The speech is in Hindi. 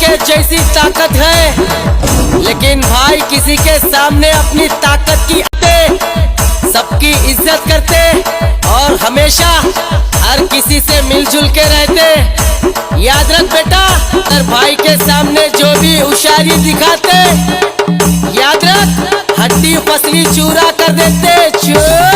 के जैसी ताकत है। लेकिन भाई किसी के सामने अपनी ताकत की आते सबकी इज़्ज़त करते और हमेशा हर किसी से मिलजुल के रहते। याद रख बेटा, हर भाई के सामने जो भी होशियारी दिखाते, याद रख, हड्डी पसली चूरा कर देते चूर